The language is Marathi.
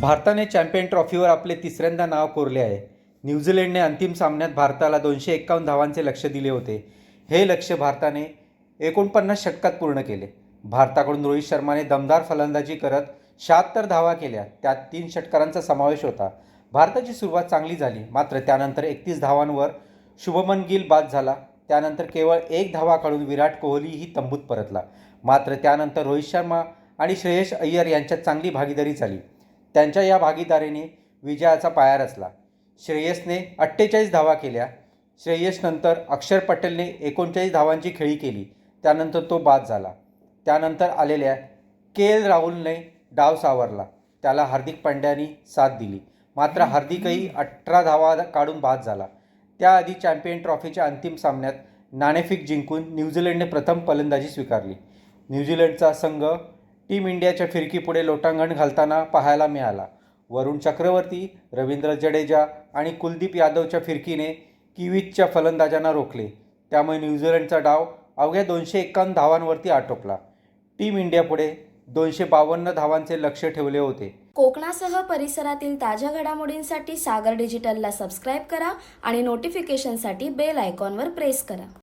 भारताने चॅम्पियन ट्रॉफीवर आपले तिसऱ्यांदा नाव कोरले आहे. न्यूझीलंडने अंतिम सामन्यात भारताला दोनशे एक्कावन्न धावांचे लक्ष दिले होते. हे लक्ष भारताने एकोणपन्नास षटकात पूर्ण केले. भारताकडून रोहित शर्माने दमदार फलंदाजी करत शहात्तर धावा केल्या. त्यात तीन षटकारांचा समावेश होता. भारताची सुरुवात चांगली झाली. मात्र त्यानंतर एकतीस धावांवर शुभमन गिल बाद झाला. त्यानंतर केवळ एक धावा काढून विराट कोहलीही तंबूत परतला. मात्र त्यानंतर रोहित शर्मा आणि श्रेयस अय्यर यांच्यात चांगली भागीदारी झाली. त्यांच्या या भागीदारीने विजयाचा पाया रचला. श्रेयसने अठ्ठेचाळीस धावा केल्या. श्रेयसनंतर अक्षर पटेलने एकोणचाळीस धावांची खेळी केली. त्यानंतर तो बाद झाला. त्यानंतर आलेल्या के एल राहुलने डाव सावरला. त्याला हार्दिक पांड्यानी साथ दिली. मात्र हार्दिकही अठरा धावा काढून बाद झाला. त्याआधी चॅम्पियन ट्रॉफीच्या अंतिम सामन्यात नाणेफेक जिंकून न्यूझीलंडने प्रथम फलंदाजी स्वीकारली. न्यूझीलंडचा संघ टीम इंडियाच्या फिरकीपुढे लोटांगण घालताना पाहायला मिळाला. वरुण चक्रवर्ती रवींद्र जडेजा आणि कुलदीप यादवच्या फिरकीने किवीजच्या फलंदाजांना रोखले. त्यामुळे न्यूझीलंडचा डाव अवघ्या दोनशे एक्कावन्न धावांवरती आटोपला. टीम इंडियापुढे दोनशे बावन्न धावांचे लक्ष ठेवले होते. कोकणासह परिसरातील ताज्या घडामोडींसाठी सागर डिजिटलला सबस्क्राईब करा आणि नोटिफिकेशनसाठी बेल आयकॉनवर प्रेस करा.